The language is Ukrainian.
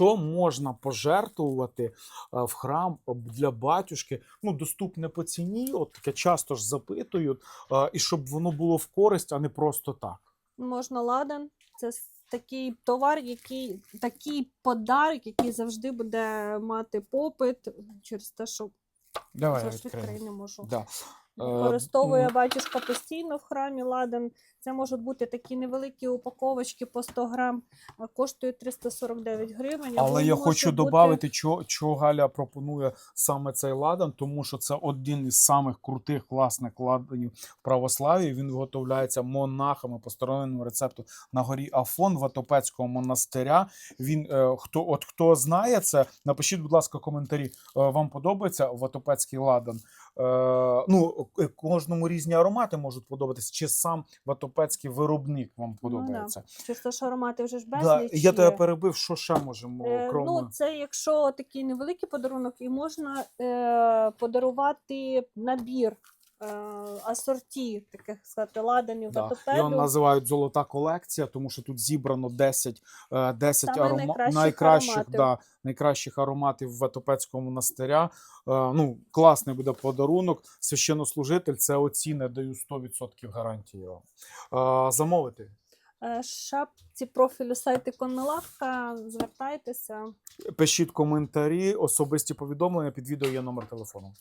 що можна пожертвувати е, в храм для батюшки, ну доступне по ціні, от таке часто ж запитують, е, і щоб воно було в користь, а не просто так. Можна ладан. Це такий товар, який такий подарок, який завжди буде мати попит через те, що Давай зараз відкрию не можу. Да. Е, Використовує батюшка постійно в храмі ладан. Це можуть бути такі невеликі упаковочки по 100 грам, а коштують 349 гривень. Але я хочу бути- додати, чого, чого Галя пропонує саме цей ладан, тому що це один із самих крутих власних ладанів в православі. Він виготовляється монахами по сторонньому рецепту на горі Афон Ватопецького монастиря. Він е, хто от хто знає це, напишіть, будь ласка, коментарі. Е, вам подобається Ватопецький ладан? Е, ну е, кожному різні аромати можуть подобатися. Чи сам Ватопецький виробник вам Ну да. подобається? Через ж аромати вже ж Да, безліч. я тебе перебив. Що ще можемо Е, крім... Ну, це якщо такий невеликий подарунок, і можна е, подарувати набір асорті, таких сказати, ладанів, Да. ватопеду. Його називають золота колекція, тому що тут зібрано 10, е, 10 Саме арома... найкращих найкращих, ароматів. да, найкращих ароматів Ватопецького монастиря. Е, Ну, класний буде подарунок. Священнослужитель це оціни, даю 100% гарантії. Е, Замовити. Е, Шапці профілю сайту Коннелавка, звертайтеся. Пишіть коментарі, особисті повідомлення, під відео є номер телефону.